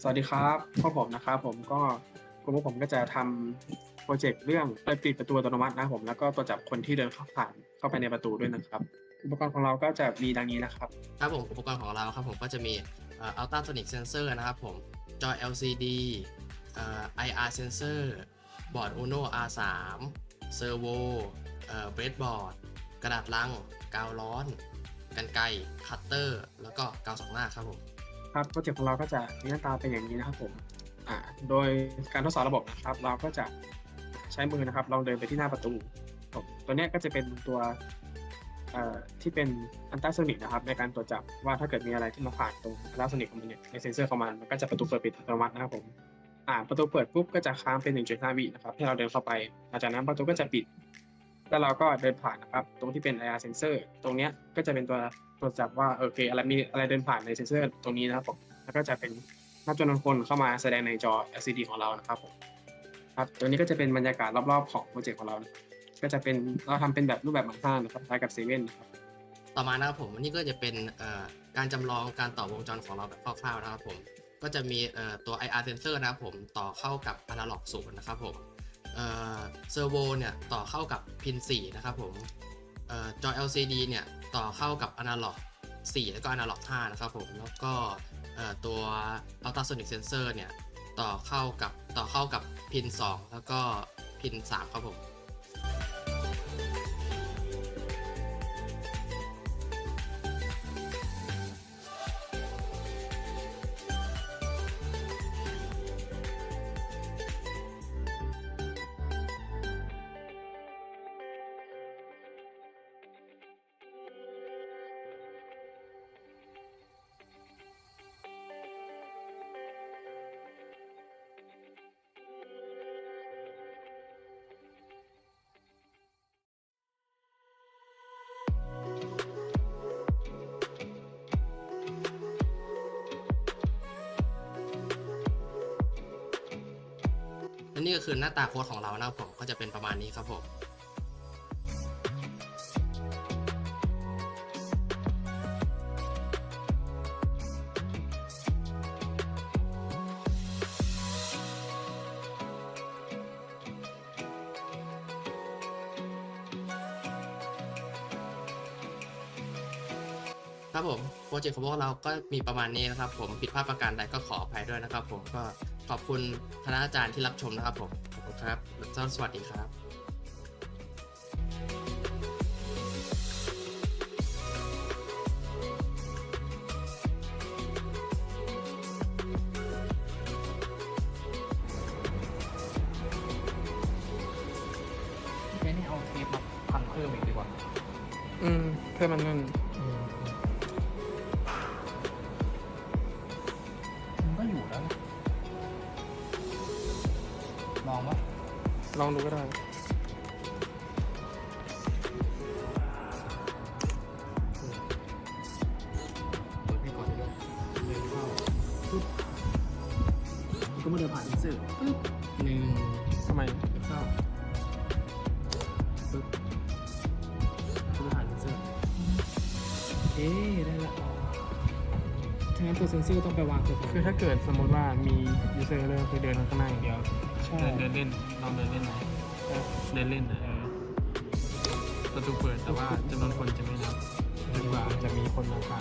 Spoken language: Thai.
สวัสดีครับพวกผมนะครับผมก็กลุ่มพวกผมก็จะทำโปรเจกต์เรื่องเปิดปิดประตูอัตโนมัตินะครับผมแล้วก็ตรวจับคนที่เดินเข้าผ่านเข้าไปในประตูด้วยนะครับ อุปกรณ์ของเราก็จะมีดังนี้นะครับ ครับผมอุปกรณ์ของเราครับผมก็จะมีเอ่อ ultrasonic sensor นะครับผมจอ LCD เอ่อ IR sensor บอร์ด Uno R3 เซอร์โวเอ่อ breadboard กระดาษลัง กาวร้อน กันไกคัตเตอร์ แล้วก็กาวสองหน้าครับผม ครับโปรเจกต์ของเราก็จะมีหน้าตาเป็นอย่างนี้นะครับผมอ่าโดยการทดสอบระบบนะครับ เราก็จะใช้มือนะครับลองเดินไปที่หน้าประตู ตัวนี้ก็จะเป็นตัวที่เป็นอันต้าโซนิกนะครับในการตรวจจับว่าถ้าเกิดมีอะไรที่มาผ่านตรงอันต้าโซนิกของมันเนี่ยในเซนเซอร์ของมันมันก็จะประตูเปิดปิดอัตโนมัตินะครับผมอ่าประตูเปิดปุ๊บก็จะค้างเป็น 1.5 วินะครับให้เราเดินเข้าไปหลังจากนั้นประตูก็จะปิด แล้วเราก็เดินผ่านนะครับ ตรงที่เป็น IR sensor ตรงเนี้ยก็จะเป็นตัว ตรวจจับว่าโอเคอะไรมีอะไรเดินผ่านในเซนเซอร์ตรงนี้นะครับผมแล้วก็จะเป็นหน้าจอจำนวนคนเข้ามาแสดงในจอ LCD ของเรานะครับผมครับตัวนี้ก็จะเป็นบรรยากาศรอบๆของโปรเจกต์ของเรานะก็จะเป็นเราทำเป็นแบบรูปแบบเหมือนห้างนะครับคล้ายกับเซเว่นนะครับต่อมานะครับผมอันนี้ก็จะเป็นการจำลองการต่อวงจรของเราแบบคร่าวๆนะครับผมก็จะมีตัว IR sensor นะครับผมต่อเข้ากับ analog ศูนย์นะครับผมเซอร์โวเนี่ยต่อเข้ากับพิน4นะครับผมจอ LCD เนี่ย ต่อเข้ากับ analog 4 แล้วก็ analog 5 นะครับผม แล้วก็ตัวอตัว ultrasonic sensor เนี่ย ต่อเข้ากับต่อเข้ากับพิน 2 แล้วก็พิน 3 ครับผม และนี่ก็คือหน้าตาโค้ดของเรานะครับผมก็จะเป็นประมาณนี้ครับผม ครับผมโปรเจกต์ของพวกเราก็มีประมาณนี้นะครับ ผมผิดพลาดประการใดก็ขออภัยด้วยนะครับ ผมก็ขอบคุณคณะอาจารย์ที่รับชมนะครับผมขอบคุณครับแล้วสวัสดีครับแค่นี้เอาเทปมาพันเพิ่มอีกดีกว่า อืม เพื่อมันนั่นมัน องวะลองดูก็ได้ เปิดให้ก่อนเลยเดินเข้าปุ๊บมันก็มาเดินผ่านเซนเซอร์ปุ๊บหนึ่งทำไมเดินเข้าปุ๊บก็มาผ่านเซนเซอร์ เอ๊ะได้ ละฉะนั้นตัวเซนเซอร์ต้องไปวางตัวคือถ้าเกิดสมมติว่ามียูเซอร์เริ่มคือเดินข้างหน้าอย่างเดียวใช่ เดินเดินเล่นลองเดินเล่นไหมเดินเล่นนะเออประตูเปิดแต่ว่าจำนวนคนจะไม่นับจนกว่าจะมีคนมา